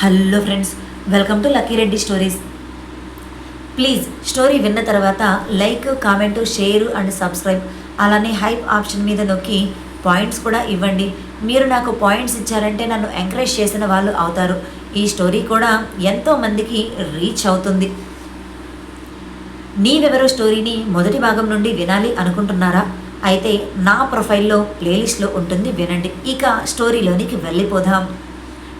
Hello friends welcome to Lucky Reddy stories. Please story విన్న తర్వాత like comment share and subscribe. అలానే hype option మీద నొక్కి points కూడా ఇవ్వండి. మీరు నాకు పాయింట్స్ ఇచ్చారంటే నన్ను ఎంకరేజ్ చేసిన వాళ్ళు అవుతారు. ఈ స్టోరీ కూడా ఎంతో మందికి రీచ్ అవుతుంది. నీవెవరో స్టోరీని మొదటి భాగం నుండి వినాలి అనుకుంటున్నారా? అయితే నా ప్రొఫైల్లో ప్లేలిస్ట్లో ఉంటుంది వినండి. ఇక స్టోరీలోనికి వెళ్ళిపోదాం.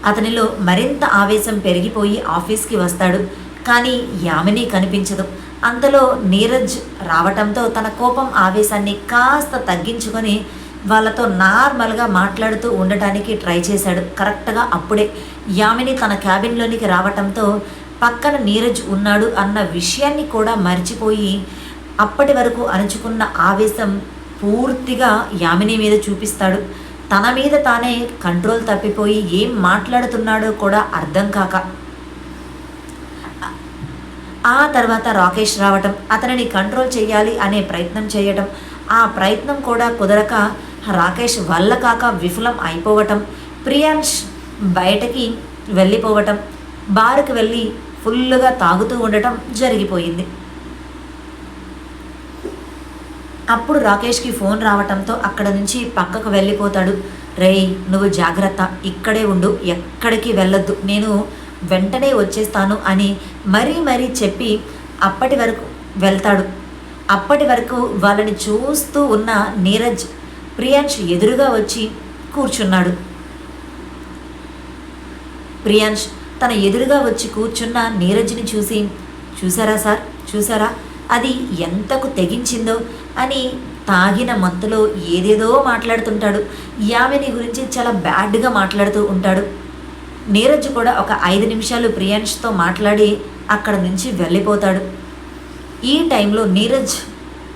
అతనిలో మరింత ఆవేశం పెరిగిపోయి ఆఫీస్కి వస్తాడు. కానీ యామిని కనిపించదు. అంతలో నీరజ్ రావటంతో తన కోపం ఆవేశాన్ని కాస్త తగ్గించుకొని వాళ్ళతో నార్మల్గా మాట్లాడుతూ ఉండటానికి ట్రై చేశాడు. కరెక్ట్గా అప్పుడే యామిని తన క్యాబిన్లోనికి రావటంతో పక్కన నీరజ్ ఉన్నాడు అన్న విషయాన్ని కూడా మర్చిపోయి అప్పటి వరకు అణుచుకున్న ఆవేశం పూర్తిగా యామిని మీద చూపిస్తాడు. తన మీద తానే కంట్రోల్ తప్పిపోయి ఏం మాట్లాడుతున్నాడో కూడా అర్థం కాక. ఆ తర్వాత రాకేష్ రావటం అతనిని కంట్రోల్ చేయాలి అనే ప్రయత్నం చేయటం ఆ ప్రయత్నం కూడా కుదరక రాకేష్ వల్ల కాక విఫలం అయిపోవటం ప్రియాంష్ బయటకి వెళ్ళిపోవటం బారుకు వెళ్ళి ఫుల్లుగా తాగుతూ ఉండటం జరిగిపోయింది. అప్పుడు రాకేష్కి ఫోన్ రావటంతో అక్కడ నుంచి పక్కకు వెళ్ళిపోతాడు. రేయ్ నువ్వు జాగ్రత్త. ఇక్కడే ఉండు. ఎక్కడికి వెళ్ళొద్దు. నేను వెంటనే వచ్చేస్తాను అని మరీ మరీ చెప్పి అప్పటి వరకు వెళ్తాడు. అప్పటి వరకు వాళ్ళని చూస్తూ ఉన్న నీరజ్ ప్రియాంష్ ఎదురుగా వచ్చి కూర్చున్నాడు. ప్రియాంష్ తన ఎదురుగా వచ్చి కూర్చున్న నీరజ్ని చూసి చూసారా సార్? చూసారా? అది ఎంతకు తెగించిందో అని తాగిన మత్తులో ఏదేదో మాట్లాడుతుంటాడు. యామిని గురించి చాలా బ్యాడ్గా మాట్లాడుతూ ఉంటాడు. నీరజ్ కూడా ఒక ఐదు నిమిషాలు ప్రియాంష్తో మాట్లాడి అక్కడ నుంచి వెళ్ళిపోతాడు. ఈ టైంలో నీరజ్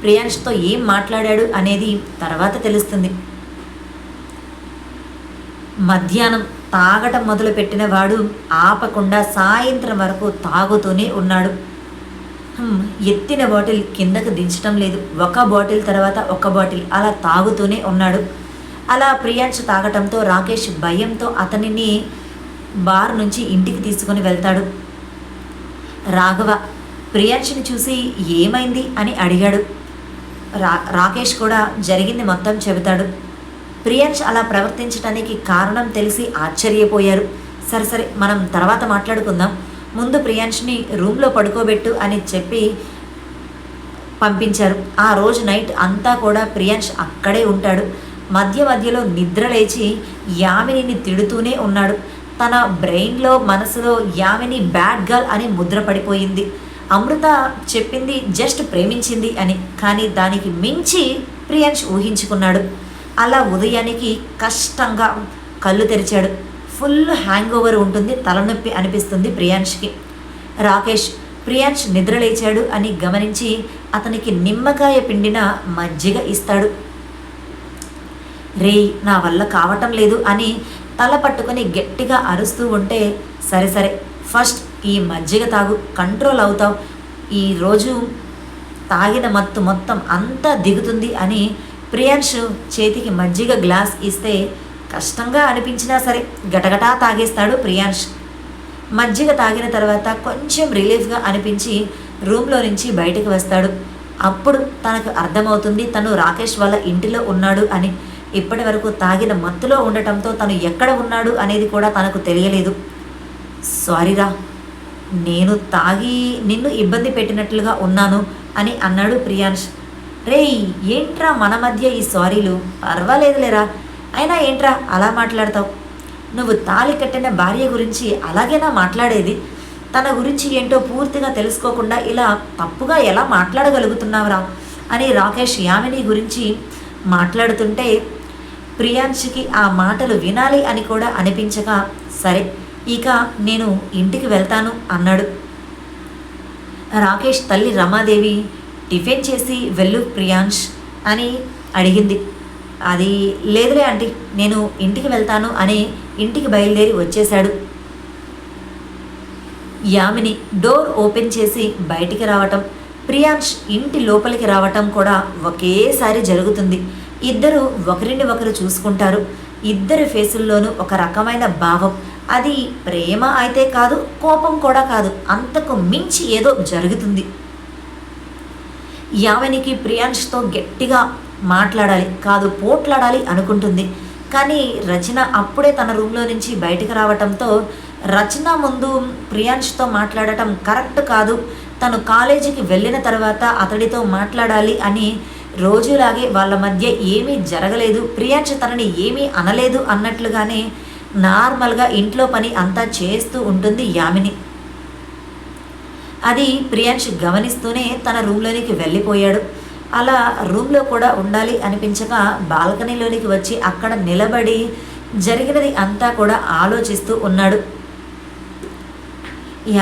ప్రియాంష్తో ఏం మాట్లాడాడు అనేది తర్వాత తెలుస్తుంది. మధ్యాహ్నం తాగటం మొదలుపెట్టిన వాడు ఆపకుండా సాయంత్రం వరకు తాగుతూనే ఉన్నాడు. Hmm. ఎత్తిన బాటిల్ కిందకు దించడం లేదు. ఒక బాటిల్ తర్వాత ఒక బాటిల్ అలా తాగుతూనే ఉన్నాడు. అలా ప్రియాంష్ తాగటంతో రాకేష్ భయంతో అతనిని బార్ నుంచి ఇంటికి తీసుకొని వెళ్తాడు. రాఘవ ప్రియాంష్ని చూసి ఏమైంది అని అడిగాడు. రా రాకేష్ కూడా జరిగింది మొత్తం చెబుతాడు. ప్రియాంష్ అలా ప్రవర్తించడానికి కారణం తెలిసి ఆశ్చర్యపోయారు. సరే సరే మనం తర్వాత మాట్లాడుకుందాం. ముందు ప్రియాంష్ని రూమ్లో పడుకోబెట్టు అని చెప్పి పంపించారు. ఆ రోజు నైట్ అంతా కూడా ప్రియాంష్ అక్కడే ఉంటాడు. మధ్య మధ్యలో నిద్ర లేచి యామినిని తిడుతూనే ఉన్నాడు. తన బ్రెయిన్లో మనసులో యామిని బ్యాడ్ గర్ల్ అని ముద్ర పడిపోయింది. అమృత చెప్పింది జస్ట్ ప్రేమించింది అని కానీ దానికి మించి ప్రియాంష్ ఊహించుకున్నాడు. అలా ఉదయానికి కష్టంగా కళ్ళు తెరిచాడు. ఫుల్ హ్యాంగ్ ఓవర్ ఉంటుంది తలనొప్పి అనిపిస్తుంది ప్రియాంష్కి. రాకేష్ ప్రియాంష్ నిద్రలేచాడు అని గమనించి అతనికి నిమ్మకాయ పిండిన మజ్జిగ ఇస్తాడు. రేయ్ నా వల్ల కావటం లేదు అని తల పట్టుకొని గట్టిగా అరుస్తూ ఉంటే సరే సరే ఫస్ట్ ఈ మజ్జిగ తాగు కంట్రోల్ అవుతావు. ఈరోజు తాగిన మత్తు మొత్తం అంతా దిగుతుంది అని ప్రియాంష్ చేతికి మజ్జిగ గ్లాస్ ఇస్తే కష్టంగా అనిపించినా సరే గటగటా తాగేస్తాడు ప్రియాంష్ మజ్జిగ తాగిన తర్వాత కొంచెం రిలీఫ్గా అనిపించి రూమ్లో నుంచి బయటకు వస్తాడు. అప్పుడు తనకు అర్థమవుతుంది తను రాకేష్ వాళ్ళ ఇంటిలో ఉన్నాడు అని. ఇప్పటి వరకు తాగిన మత్తులో ఉండటంతో తను ఎక్కడ ఉన్నాడు అనేది కూడా తనకు తెలియలేదు. సారీరా నేను తాగి నిన్ను ఇబ్బంది పెట్టినట్లుగా ఉన్నాను అని అన్నాడు ప్రియాంష్ రేయ్ ఏంట్రా మన మధ్య ఈ సారీలు? పర్వాలేదులేరా అయినా ఏంట్రా అలా మాట్లాడతావు? నువ్వు తాళి కట్టిన భార్య గురించి అలాగేనా మాట్లాడేది? తన గురించి ఏంటో పూర్తిగా తెలుసుకోకుండా ఇలా తప్పుగా ఎలా మాట్లాడగలుగుతున్నావురా? అని రాకేష్ యామిని గురించి మాట్లాడుతుంటే ప్రియాంశికి ఆ మాటలు వినాలి అని కూడా అనిపించక సరే ఇక నేను ఇంటికి వెళ్తాను అన్నాడు. రాకేష్ తల్లి రమాదేవి టిఫిన్ చేసి వెళ్ళు ప్రియాంష్ అని అడిగింది. అది లేదులే ఆంటీ నేను ఇంటికి వెళ్తాను అని ఇంటికి బయలుదేరి వచ్చేశాడు. యామిని డోర్ ఓపెన్ చేసి బయటికి రావటం ప్రియాంష్ ఇంటి లోపలికి రావటం కూడా ఒకేసారి జరుగుతుంది. ఇద్దరు ఒకరిని ఒకరు చూసుకుంటారు. ఇద్దరి ఫేసుల్లోనూ ఒక రకమైన భావం. అది ప్రేమ అయితే కాదు కోపం కూడా కాదు. అంతకు మించి ఏదో జరుగుతుంది. యావనికి ప్రియాంష్తో గట్టిగా మాట్లాడాలి కాదు పోట్లాడాలి అనుకుంటుంది. కానీ రచన అప్పుడే తన రూమ్లో నుంచి బయటకు రావటంతో రచన ముందు ప్రియాంష్తో మాట్లాడటం కరెక్ట్ కాదు. తను కాలేజీకి వెళ్ళిన తర్వాత అతడితో మాట్లాడాలి అని రోజులాగే వాళ్ళ మధ్య ఏమీ జరగలేదు. ప్రియాంష్ తనని ఏమీ అనలేదు అన్నట్లుగానే నార్మల్గా ఇంట్లో పని అంతా చేస్తూ ఉంటుంది యామిని. అది ప్రియాంష్ గమనిస్తూనే తన రూమ్లోనికి వెళ్ళిపోయాడు. అలా రూమ్లో కూడా ఉండాలి అనిపించగా బాల్కనీలోనికి వచ్చి అక్కడ నిలబడి జరిగినది అంతా కూడా ఆలోచిస్తూ ఉన్నాడు.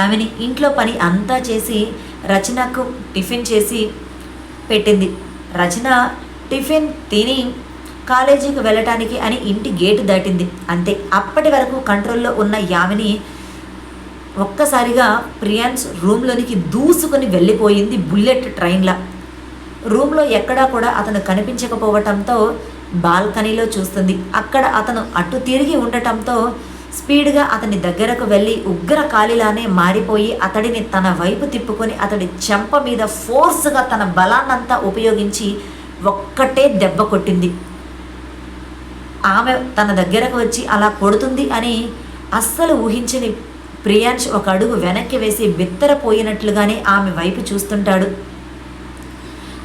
ఆమెని ఇంట్లో పని అంతా చేసి రచనకు టిఫిన్ చేసి పెట్టింది. రచన టిఫిన్ తిని కాలేజీకి వెళ్ళటానికి అని ఇంటి గేటు దాటింది. అంతే అప్పటి వరకు కంట్రోల్లో ఉన్న యామిని ఒక్కసారిగా ప్రియాన్స్ రూమ్లోనికి దూసుకొని వెళ్ళిపోయింది బుల్లెట్ ట్రైన్లా. రూమ్లో ఎక్కడా కూడా అతను కనిపించకపోవటంతో బాల్కనీలో చూస్తుంది. అక్కడ అతను అటు తిరిగి ఉండటంతో స్పీడ్గా అతని దగ్గరకు వెళ్ళి ఉగ్ర కాలిలానే మారిపోయి అతడిని తన వైపు తిప్పుకొని అతడి చెంప మీద ఫోర్స్గా తన బలాన్నంతా ఉపయోగించి ఒక్కటే దెబ్బ కొట్టింది. ఆమె తన దగ్గరకు వచ్చి అలా కొడుతుంది అని అస్సలు ఊహించని ప్రియాంష్ ఒక అడుగు వెనక్కి వేసి బిత్తరపోయినట్లుగానే ఆమె వైపు చూస్తుంటాడు.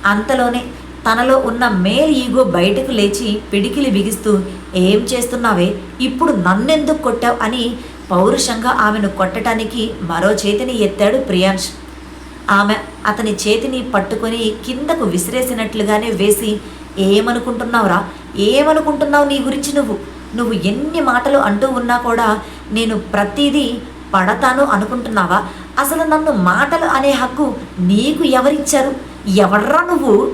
అంతలోనే తనలో ఉన్న మేల్ ఈగో బయటకు లేచి పిడికిలి బిగిస్తూ ఏం చేస్తున్నావే? ఇప్పుడు నన్నెందుకు కొట్టావు? అని పౌరుషంగా ఆమెను కొట్టడానికి మరో చేతిని ఎత్తాడు ప్రియాంష్ ఆమె అతని చేతిని పట్టుకొని కిందకు విసిరేసినట్లుగానే వేసి ఏమనుకుంటున్నావురా? ఏమనుకుంటున్నావు నీ గురించి నువ్వు? నువ్వు ఎన్ని మాటలు అంటూ ఉన్నా కూడా నేను ప్రతిదీ పడతాను అనుకుంటున్నావా? అసలు నన్ను మాటలు అనే హక్కు నీకు ఎవరిచ్చారు? ఎవర్రా నువ్వు?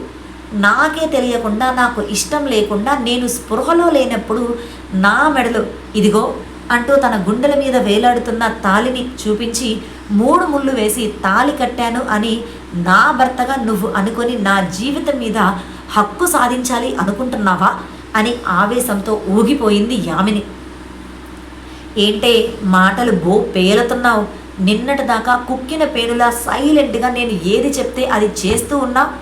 నాకే తెలియకుండా నాకు ఇష్టం లేకుండా నేను స్పృహలో లేనప్పుడు నా మెడలో ఇదిగో అంటూ తన గుండెల మీద వేలాడుతున్న తాలిని చూపించి మూడు ముళ్ళు వేసి తాలి కట్టాను అని నా భర్తగా నువ్వు అనుకొని నా జీవితం మీద హక్కు సాధించాలి అనుకుంటున్నావా? అని ఆవేశంతో ఊగిపోయింది యామిని. ఏంటే మాటలు బో పేలుతున్నావు? నిన్నటి దాకా కుక్కిన పేనులా సైలెంట్గా నేను ఏది చెప్తే అది చేస్తూ ఉన్నా?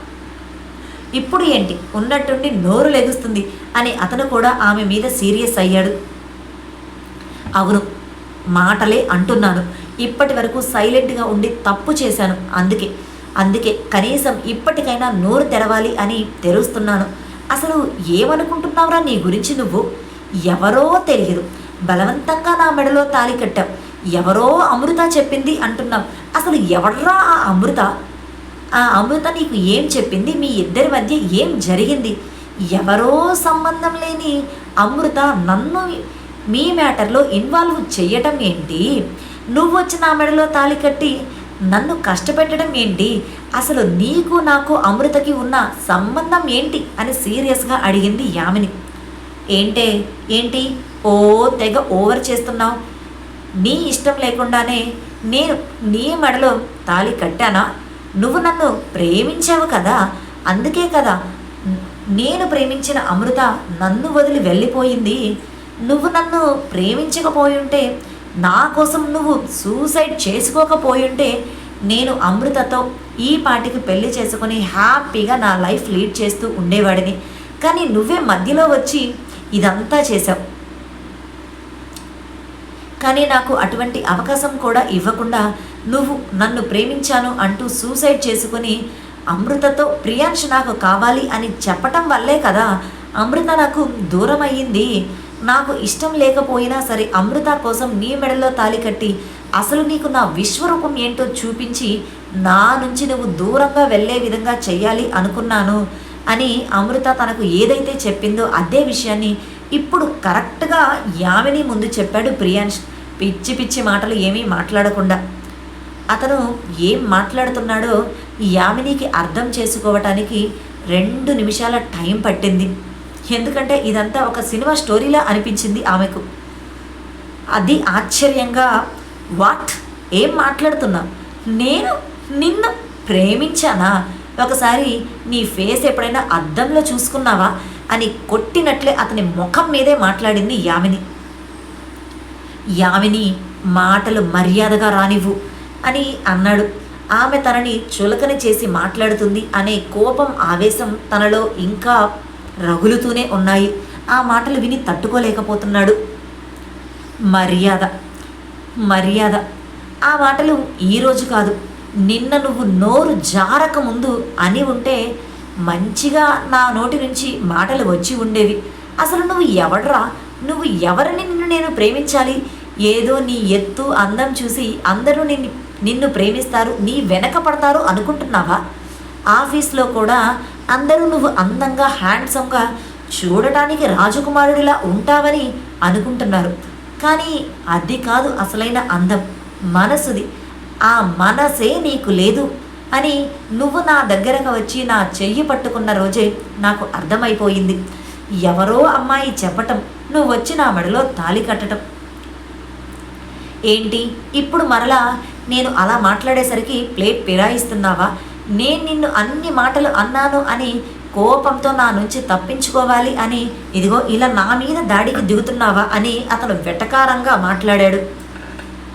ఇప్పుడు ఏంటి? ఉన్నట్టుండి నోరు లెగుస్తుంది అని అతను కూడా ఆమె మీద సీరియస్ అయ్యాడు. అవును మాటలే అంటున్నాను. ఇప్పటి వరకు సైలెంట్గా ఉండి తప్పు చేశాను. అందుకే అందుకే కనీసం ఇప్పటికైనా నోరు తెరవాలి అని తెరుస్తున్నాను. అసలు ఏమనుకుంటున్నావురా నీ గురించి నువ్వు? ఎవరో తెలియదు. బలవంతంగా నా మెడలో తాళి కట్టావు. ఎవరో అమృత చెప్పింది అంటున్నాం. అసలు ఎవర్రా ఆ అమృత? ఆ అమృత నీకు ఏం చెప్పింది? మీ ఇద్దరి మధ్య ఏం జరిగింది? ఎవరో సంబంధం లేని అమృత నన్ను మీ మ్యాటర్లో ఇన్వాల్వ్ చేయటం ఏంటి? నువ్వు వచ్చి నా మెడలో తాళి కట్టి నన్ను కష్టపెట్టడం ఏంటి? అసలు నీకు నాకు అమృతకి ఉన్న సంబంధం ఏంటి? అని సీరియస్గా అడిగింది యామిని. ఏంటే? ఏంటి? ఓ తెగ ఓవర్ చేస్తున్నావు. నీ ఇష్టం లేకుండానే నేను నీ మెడలో తాళి కట్టానా? నువ్వు నన్ను ప్రేమించావు కదా? అందుకే కదా నేను ప్రేమించిన అమృత నన్ను వదిలి వెళ్ళిపోయింది. నువ్వు నన్ను ప్రేమించకపోయుంటే నా కోసం నువ్వు సూసైడ్ చేసుకోకపోయుంటే నేను అమృతతో ఈ పాటికి పెళ్ళి చేసుకొని హ్యాపీగా నా లైఫ్ లీడ్ చేస్తూ ఉండేవాడిని. కానీ నువ్వే మధ్యలో వచ్చి ఇదంతా చేశావు. కానీ నాకు అటువంటి అవకాశం కూడా ఇవ్వకుండా నువ్వు నన్ను ప్రేమించాను అంటూ సూసైడ్ చేసుకుని అమృతతో ప్రియాంష్ నాకు కావాలి అని చెప్పటం వల్లే కదా అమృత నాకు దూరం అయ్యింది నాకు ఇష్టం లేకపోయినా సరే అమృత కోసం నీ మెడలో తాలి కట్టి అసలు నీకు నా విశ్వరూపం ఏంటో చూపించి నా నుంచి నువ్వు దూరంగా వెళ్ళే విధంగా చెయ్యాలి అనుకున్నాను అని అమృత తనకు ఏదైతే చెప్పిందో అదే విషయాన్ని ఇప్పుడు కరెక్ట్గా యామిని ముందు చెప్పాడు ప్రియాంష్ పిచ్చి పిచ్చి మాటలు ఏమీ మాట్లాడకుండా. అతను ఏం మాట్లాడుతున్నాడో యామినికి అర్థం చేసుకోవటానికి రెండు నిమిషాల టైం పట్టింది. ఎందుకంటే ఇదంతా ఒక సినిమా స్టోరీలా అనిపించింది ఆమెకు. అది ఆశ్చర్యంగా వాట్? ఏం మాట్లాడుతున్నావు నేను? నిన్ను ప్రేమించానా? ఒకసారి నీ ఫేస్ ఎప్పుడైనా అద్దంలో చూసుకున్నావా? అని కొట్టినట్లే అతని ముఖం మీదే మాట్లాడింది యామిని. యామిని మాటలు మర్యాదగా రానివ్వు అని అన్నాడు. ఆమె తనని చులకన చేసి మాట్లాడుతుంది అనే కోపం ఆవేశం తనలో ఇంకా రగులుతూనే ఉన్నాయి. ఆ మాటలు విని తట్టుకోలేకపోతున్నాడు. మర్యాద మర్యాద. ఆ మాటలు ఈరోజు కాదు. నిన్న నువ్వు నోరు జారక ముందు అని ఉంటే మంచిగా నా నోటి నుంచి మాటలు వచ్చి ఉండేవి. అసలు నువ్వు ఎవడరా? నువ్వు ఎవరిని నిన్ను నేను ప్రేమించాలి? ఏదో నీ ఎత్తు అందం చూసి అందరూ నిన్ను నిన్ను ప్రేమిస్తారు నీ వెనక పడతారు అనుకుంటున్నావా? ఆఫీస్లో కూడా అందరూ నువ్వు అందంగా హ్యాండ్సమ్గా చూడటానికి రాజకుమారుడిలా ఉంటావని అనుకుంటున్నారు. కానీ అది కాదు అసలైన అందం. మనసుది ఆ మనసే నీకు లేదు అని నువ్వు నా దగ్గరకు వచ్చి నా చెయ్యి పట్టుకున్న రోజే నాకు అర్థమైపోయింది. ఎవరో అమ్మాయి చెప్పటం నువ్వు వచ్చి నా మెడలో తాళి కట్టడం ఏంటి? ఇప్పుడు మరలా నేను అలా మాట్లాడేసరికి ప్లేట్ పిరాయిస్తున్నావా నేను నిన్ను అన్ని మాటలు అన్నాను అని కోపంతో నా నుంచి తప్పించుకోవాలి అని ఇదిగో ఇలా నా మీద దాడికి దిగుతున్నావా అని అతను వెటకారంగా మాట్లాడాడు.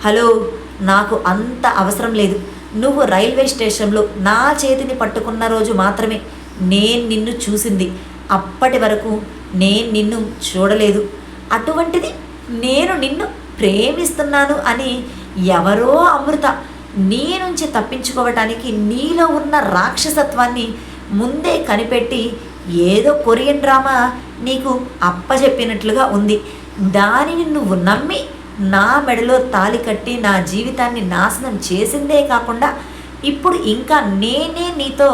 హలో నాకు అంత అవసరం లేదు. నువ్వు రైల్వే స్టేషన్లో నా చేతిని పట్టుకున్న రోజు మాత్రమే నేను నిన్ను చూసింది. అప్పటి వరకు నేను నిన్ను చూడలేదు. అటువంటిది నేను నిన్ను ప్రేమిస్తున్నాను అని ఎవరో అమృత నీ నుంచి తప్పించుకోవటానికి నీలో ఉన్న రాక్షసత్వాన్ని ముందే కనిపెట్టి ఏదో కొరియన్ డ్రామా నీకు అప్పచెప్పినట్లుగా ఉంది. దానిని నువ్వు నమ్మి నా మెడలో తాలి కట్టి నా జీవితాన్ని నాశనం చేసిందే కాకుండా ఇప్పుడు ఇంకా నేనే నీతో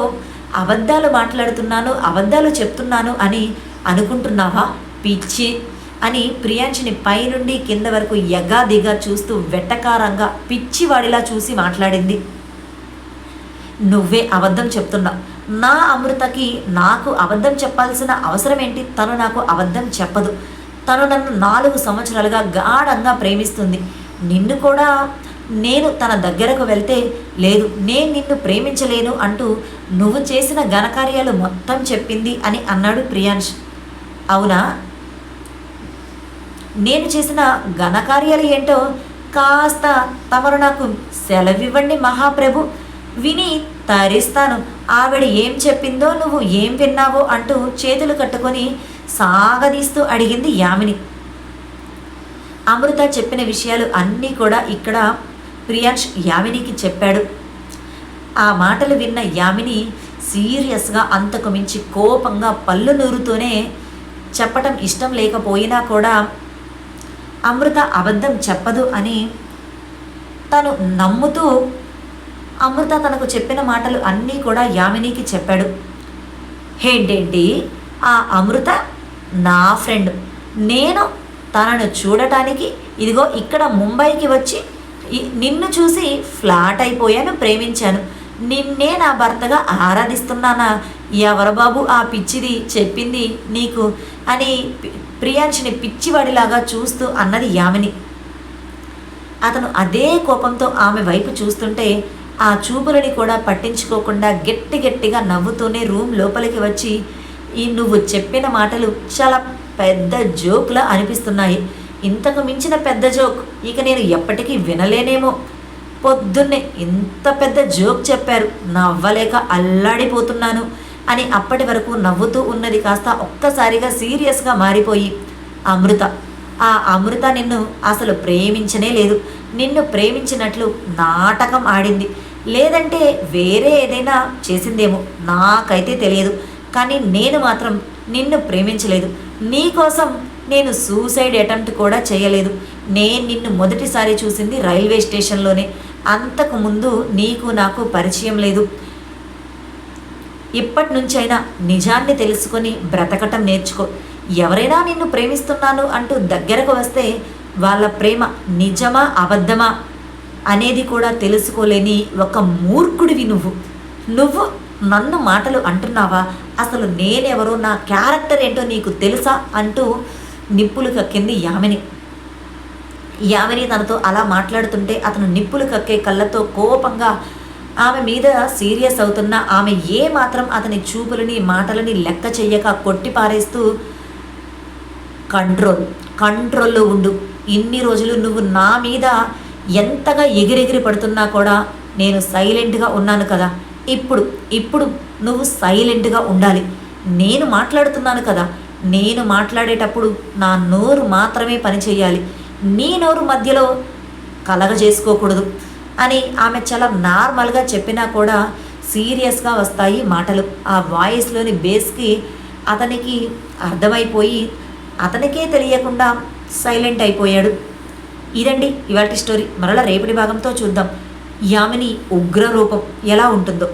అబద్ధాలు మాట్లాడుతున్నాను అబద్ధాలు చెప్తున్నాను అని అనుకుంటున్నావా? పిచ్చి అని ప్రియాంశిని పైనుండి కింద వరకు ఎగాదిగా చూస్తూ వెట్టకారంగా పిచ్చివాడిలా చూసి మాట్లాడింది. నువ్వే అబద్ధం చెప్తున్నావు నా అమృతకి నాకు అబద్ధం చెప్పాల్సిన అవసరం ఏంటి తను నాకు అబద్ధం చెప్పదు. తను నన్ను నాలుగు సంవత్సరాలుగా గాఢంగా ప్రేమిస్తుంది. నిన్ను కూడా నేను తన దగ్గరకు వెళ్తే లేదు నేను నిన్ను ప్రేమించలేను అంటూ నువ్వు చేసిన ఘనకార్యాలు మొత్తం చెప్పింది అని అన్నాడు ప్రియాంష్ అవునా? నేను చేసిన ఘనకార్యాలు ఏంటో కాస్త తమరు నాకు సెలవివ్వండి మహాప్రభు. విని తరిస్తాను. ఆవిడ ఏం చెప్పిందో నువ్వు ఏం విన్నావో అంటూ చేతులు కట్టుకొని సాగదీస్తూ అడిగింది యామిని. అమృత చెప్పిన విషయాలు అన్నీ కూడా ఇక్కడ ప్రియాంష్ యామినికి చెప్పాడు. ఆ మాటలు విన్న యామిని సీరియస్గా అంతకు మించి కోపంగా పళ్ళు నూరుతూనే చెప్పటం ఇష్టం లేకపోయినా కూడా అమృత అబద్ధం చెప్పదు అని తను నమ్ముతూ అమృత తనకు చెప్పిన మాటలు అన్నీ కూడా యామినికి చెప్పాడు. ఏంటేంటి? ఆ అమృత నా ఫ్రెండ్. నేను తనను చూడటానికి ఇదిగో ఇక్కడ ముంబైకి వచ్చి నిన్ను చూసి ఫ్లాట్ అయిపోయాను ప్రేమించాను. నిన్నే నా భర్తగా ఆరాధిస్తున్నానా? ఎవరు బాబు ఆ పిచ్చిది చెప్పింది నీకు? అని ప్రియాంశని పిచ్చివాడిలాగా చూస్తూ అన్నది యామిని. అతను అదే కోపంతో ఆమె వైపు చూస్తుంటే ఆ చూపులని కూడా పట్టించుకోకుండా గట్టి గట్టిగా నవ్వుతూనే రూమ్ లోపలికి వచ్చి ఈ నువ్వు చెప్పిన మాటలు చాలా పెద్ద జోక్లా అనిపిస్తున్నాయి. ఇంతకు మించిన పెద్ద జోక్ ఇక నేను ఎప్పటికీ వినలేనేమో. పొద్దున్నే ఇంత పెద్ద జోక్ చెప్పారు. నవ్వలేక అల్లాడిపోతున్నాను. అని అప్పటి వరకు నవ్వుతూ ఉన్నది కాస్త ఒక్కసారిగా సీరియస్గా మారిపోయి అమృత ఆ అమృత నిన్ను అసలు ప్రేమించనే లేదు. నిన్ను ప్రేమించినట్లు నాటకం ఆడింది. లేదంటే వేరే ఏదైనా చేసిందేమో నాకైతే తెలియదు. కానీ నేను మాత్రం నిన్ను ప్రేమించలేదు. నీకోసం నేను సూసైడ్ అటెంప్ట్ కూడా చేయలేదు. నేను నిన్ను మొదటిసారి చూసింది రైల్వే స్టేషన్లోనే. అంతకు ముందు నీకు నాకు పరిచయం లేదు. ఇప్పటి నుంచైనా నిజాన్ని తెలుసుకొని బ్రతకటం నేర్చుకో. ఎవరైనా నిన్ను ప్రేమిస్తున్నాను అంటూ దగ్గరకు వస్తే వాళ్ళ ప్రేమ నిజమా అబద్ధమా అనేది కూడా తెలుసుకోలేని ఒక మూర్ఖుడివి నువ్వు. నువ్వు నన్ను మాటలు అంటున్నావా? అసలు నేనెవరో నా క్యారెక్టర్ ఏంటో నీకు తెలుసా? అంటూ నిప్పులు కక్కింది యామిని. యామిని తనతో అలా మాట్లాడుతుంటే అతను నిప్పులు కక్కే కళ్ళతో కోపంగా ఆమె మీద సీరియస్ అవుతున్న ఆమె ఏ మాత్రం అతని చూపులని మాటలని లెక్క చెయ్యక కొట్టి పారేస్తూ కంట్రోల్ కంట్రోల్లో ఉండు. ఇన్ని రోజులు నువ్వు నా మీద ఎంతగా ఎగిరెగిరి పడుతున్నా కూడా నేను సైలెంట్గా ఉన్నాను కదా. ఇప్పుడు ఇప్పుడు నువ్వు సైలెంట్గా ఉండాలి. నేను మాట్లాడుతున్నాను కదా. నేను మాట్లాడేటప్పుడు నా నోరు మాత్రమే పని చేయాలి నీ నోరు మధ్యలో కలగ చేసుకోకూడదు అని ఆమె చాలా నార్మల్గా చెప్పినా కూడా సీరియస్గా వస్తాయి మాటలు. ఆ వాయిస్లోని బేస్కి అతనికి అర్థమైపోయి అతనికే తెలియకుండా సైలెంట్ అయిపోయాడు. ఇదండి ఇవాటి స్టోరీ. మరలా రేపటి భాగంతో చూద్దాం. యామిని ఉగ్ర రూపం ఎలా ఉంటుందో.